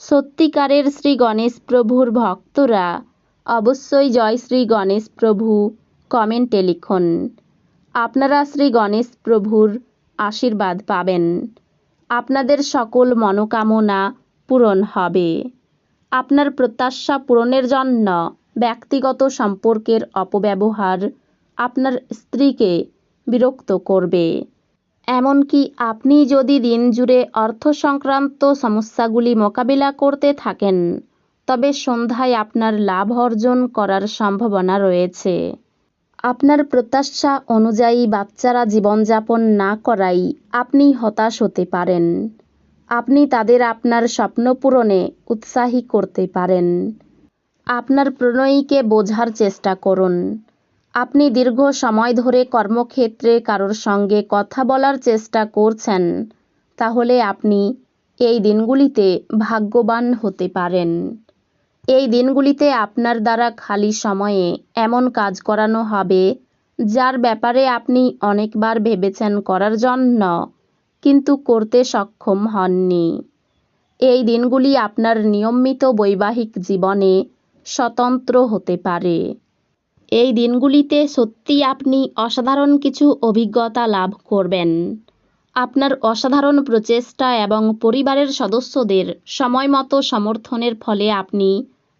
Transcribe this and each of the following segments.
সত্যিকারের শ্রী গণেশ প্রভুর ভক্তরা। অবশ্যই জয় শ্রী গণেশ প্রভু, কমেন্টে লিখুন। আপনারা শ্রী গণেশ প্রভুর আশীর্বাদ পাবেন। আপনাদের সকল মনোকামনা পূরণ হবে। আপনার প্রত্যাশা পূরণের জন্য ব্যক্তিগত সম্পর্কের অপব্যবহার আপনার স্ত্রীকে বিরক্ত করবে। এমনকি আপনি যদি দিন জুড়ে অর্থ সংক্রান্ত সমস্যাগুলি মোকাবিলা করতে থাকেন, তবে সন্ধ্যায় আপনার লাভ অর্জন করার সম্ভাবনা রয়েছে। আপনার প্রত্যাশা অনুযায়ী বাচ্চারা জীবনযাপন না করাই আপনি হতাশ হতে পারেন। আপনি তাদের আপনার স্বপ্ন পূরণে উৎসাহী করতে পারেন। আপনার প্রণয়ীকে বোঝার চেষ্টা করুন। আপনি দীর্ঘ সময় ধরে কর্মক্ষেত্রে কারোর সঙ্গে কথা বলার চেষ্টা করছেন, তাহলে আপনি এই দিনগুলিতে ভাগ্যবান হতে পারেন। এই দিনগুলিতে আপনার দ্বারা খালি সময়ে এমন কাজ করানো হবে, যার ব্যাপারে আপনি অনেকবার ভেবেছেন করার জন্য, কিন্তু করতে সক্ষম হননি। এই দিনগুলি আপনার নিয়মিত বৈবাহিক জীবনে স্বতন্ত্র হতে পারে। এই দিনগুলিতে সত্যি আপনি অসাধারণ কিছু অভিজ্ঞতা লাভ করবেন। আপনার অসাধারণ প্রচেষ্টা এবং পরিবারের সদস্যদের সময়মতো সমর্থনের ফলে আপনি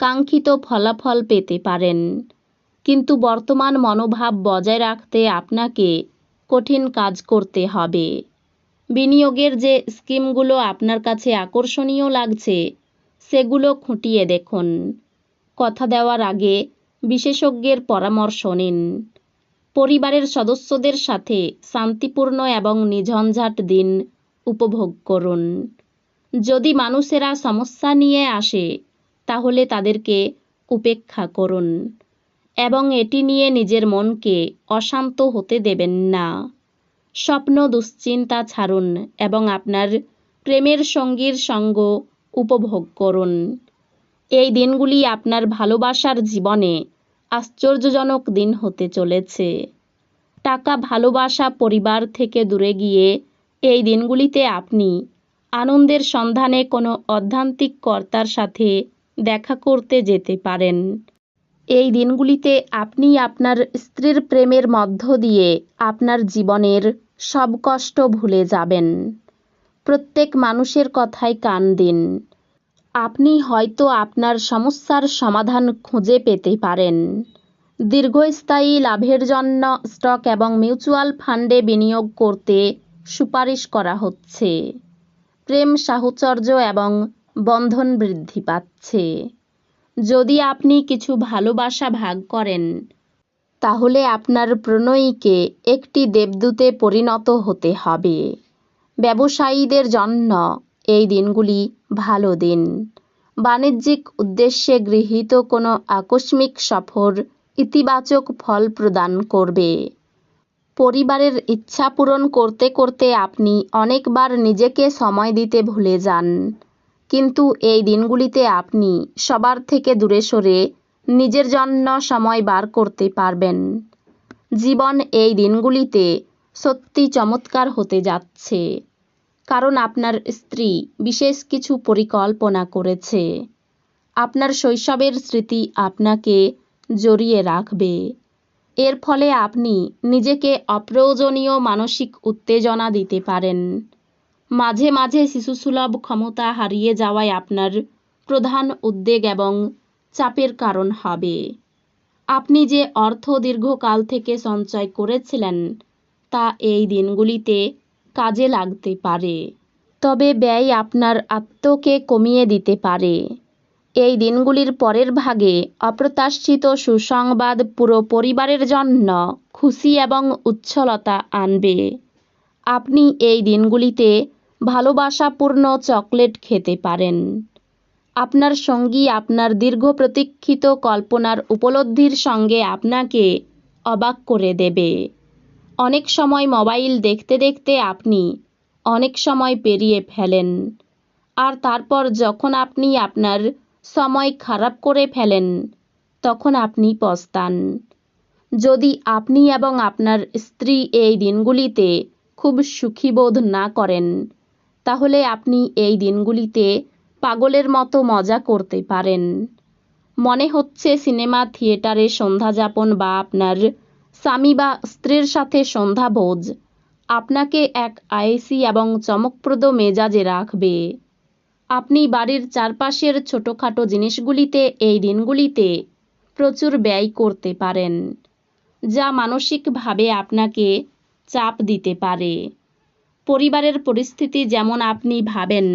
কাঙ্ক্ষিত ফলাফল পেতে পারেন। কিন্তু বর্তমান মনোভাব বজায় রাখতে আপনাকে কঠিন কাজ করতে হবে। বিনিয়োগের যে স্কিমগুলো আপনার কাছে আকর্ষণীয় লাগছে, সেগুলো খুঁটিয়ে দেখুন। কথা দেওয়ার আগে বিশেষজ্ঞের পরামর্শ নিন। পরিবারের সদস্যদের সাথে শান্তিপূর্ণ এবং নিঝঞ্ঝাট দিন উপভোগ করুন। যদি মানুষেরা সমস্যা নিয়ে আসে, তাহলে তাদেরকে উপেক্ষা করুন এবং এটি নিয়ে নিজের মনকে অশান্ত হতে দেবেন না। স্বপ্ন দুশ্চিন্তা ছাড়ুন এবং আপনার প্রেমের সঙ্গীর সঙ্গ উপভোগ করুন। এই দিনগুলি আপনার ভালোবাসার জীবনে আশ্চর্যজনক দিন হতে চলেছে। টাকা ভালোবাসা পরিবার থেকে দূরে গিয়ে এই দিনগুলিতে আপনি আনন্দের সন্ধানে কোনো অধ্যান্তিক কর্তার সাথে দেখা করতে যেতে পারেন। এই দিনগুলিতে আপনি আপনার স্ত্রীর প্রেমের মধ্য দিয়ে আপনার জীবনের সব কষ্ট ভুলে যাবেন। প্রত্যেক মানুষের কথায় কান দিন। আপনি হয়তো আপনার সমস্যার সমাধান খুঁজে পেতে পারেন। দীর্ঘস্থায়ী লাভের জন্য স্টক এবং মিউচুয়াল ফান্ডে বিনিয়োগ করতে সুপারিশ করা হচ্ছে। প্রেম সাহচর্য এবং বন্ধন বৃদ্ধি পাচ্ছে। যদি আপনি কিছু ভালোবাসা ভাগ করেন, তাহলে আপনার প্রণয়ীকে একটি দেবদূতে পরিণত হতে হবে। ব্যবসায়ীদের জন্য এই দিনগুলি ভালো দিন। বাণিজ্যিক উদ্দেশ্যে গৃহীত কোনো আকস্মিক সফর ইতিবাচক ফল প্রদান করবে। পরিবারের ইচ্ছা পূরণ করতে করতে আপনি অনেকবার নিজেকে সময় দিতে ভুলে যান। কিন্তু এই দিনগুলিতে আপনি সবার থেকে দূরে সরে নিজের জন্য সময় বার করতে পারবেন। জীবন এই দিনগুলিতে সত্যি চমৎকার হতে যাচ্ছে। কারণ আপনার স্ত্রী বিশেষ কিছু পরিকল্পনা করেছে। আপনার শৈশবের স্মৃতি আপনাকে জড়িয়ে রাখবে। এর ফলে আপনি নিজেকে অপ্রয়োজনীয় মানসিক উত্তেজনা দিতে পারেন। মাঝে মাঝে শিশুসুলভ ক্ষমতা হারিয়ে যাওয়ায় আপনার প্রধান উদ্বেগ এবং চাপের কারণ হবে। আপনি যে অর্থ দীর্ঘকাল থেকে সঞ্চয় করেছিলেন, তা এই দিনগুলিতে কাজে লাগতে পারে। তবে ব্যয় আপনার আত্মকে কমিয়ে দিতে পারে। এই দিনগুলির পরের ভাগে অপ্রত্যাশিত সুসংবাদ পুরো পরিবারের জন্য খুশি এবং উচ্ছলতা আনবে। আপনি এই দিনগুলিতে ভালোবাসাপূর্ণ চকলেট খেতে পারেন। আপনার সঙ্গী আপনার দীর্ঘ প্রতীক্ষিত কল্পনার উপলব্ধির সঙ্গে আপনাকে অবাক করে দেবে। অনেক সময় মোবাইল দেখতে দেখতে আপনি অনেক সময় পেরিয়ে ফেলেন। আর তারপর যখন আপনি আপনার সময় খারাপ করে ফেলেন, তখন আপনি পস্তান। যদি আপনি এবং আপনার স্ত্রী এই দিনগুলিতে খুব সুখী বোধ না করেন, তাহলে আপনি এই দিনগুলিতে পাগলের মতো মজা করতে পারেন। মনে হচ্ছে সিনেমা, থিয়েটারে সন্ধ্যাযাপন বা আপনার স্বামী বা স্ত্রীর সাথে সন্ধ্যাভোজ। আপনাকে এক আয়েসি এবং চমকপ্রদ মেজাজে রাখবে। আপনি বাড়ির চারপাশের ছোটোখাটো জিনিসগুলিতে এই দিনগুলিতে প্রচুর ব্যয় করতে পারেন, যা মানসিকভাবে আপনাকে চাপ দিতে পারে। পরিবারের পরিস্থিতি যেমন আপনি ভাবেন,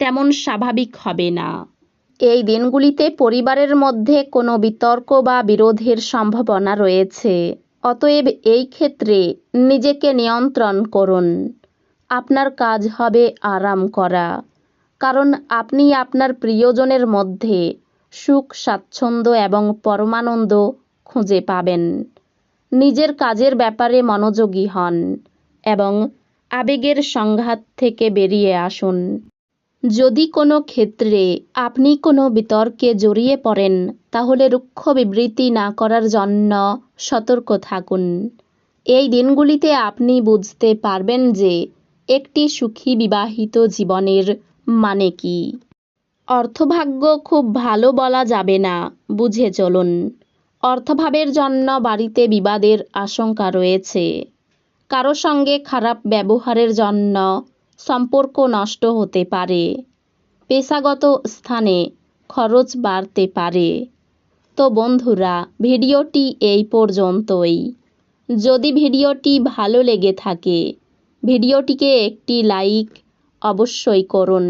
তেমন স্বাভাবিক হবে না। এই দিনগুলিতে পরিবারের মধ্যে কোনো বিতর্ক বা বিরোধের সম্ভাবনা রয়েছে। অতএব এই ক্ষেত্রে নিজেকে নিয়ন্ত্রণ করুন। আপনার কাজ হবে আরাম করা। কারণ আপনি আপনার প্রিয়জনের মধ্যে সুখ, স্বাচ্ছন্দ্য এবং পরমানন্দ খুঁজে পাবেন। নিজের কাজের ব্যাপারে মনোযোগী হন এবং আবেগের সংঘাত থেকে বেরিয়ে আসুন। যদি কোনো ক্ষেত্রে আপনি কোনো বিতর্কে জড়িয়ে পড়েন, তাহলে রুক্ষ বিবৃতি না করার জন্য সতর্ক থাকুন। এই দিনগুলিতে আপনি বুঝতে পারবেন যে একটি সুখী বিবাহিত জীবনের মানে কি। অর্থভাগ্য খুব ভালো বলা যাবে না, বুঝে চলুন। অর্থভাবের জন্য বাড়িতে বিবাদের আশঙ্কা রয়েছে। কারও সঙ্গে খারাপ ব্যবহারের জন্য সম্পর্ক নষ্ট হতে পারে। পেশাগত স্থানে খরচ বাড়তে পারে। তো বন্ধুরা, ভিডিওটি এই পর্যন্তই। যদি ভিডিওটি ভালো লেগে থাকে, ভিডিওটিকে একটি লাইক অবশ্যই করুন।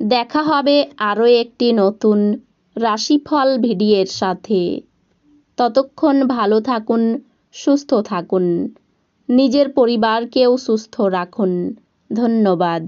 দেখা হবে আরও একটি নতুন রাশিফল ভিডিওর সাথে। ততক্ষণ ভালো থাকুন, সুস্থ থাকুন। নিজের পরিবারকেও সুস্থ রাখুন। ধন্যবাদ।